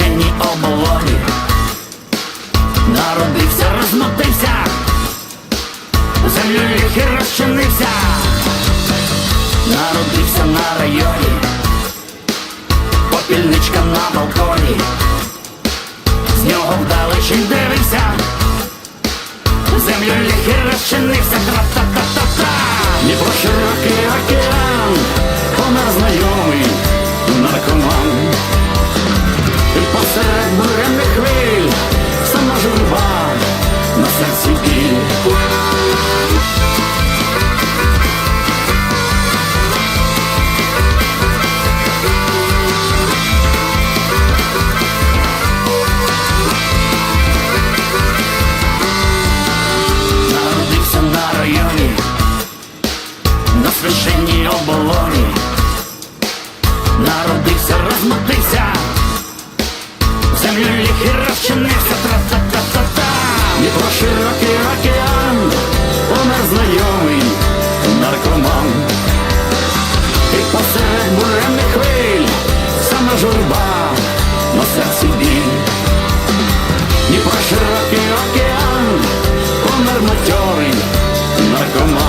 кишені оболоні Народився, розмотився, землю ліхи розчинився, народився на районі, попільничка на балконі, з нього вдалечінь дивився, землю ліхи розчинився, крапта. В землю ліхи розчинився, тра-та-та-та-та. Дніпро широкий океан, помер знайомий наркоман. І посеред буремних хвиль, сама журба на серці біль. Дніпро широкий океан, помер матьорий наркоман.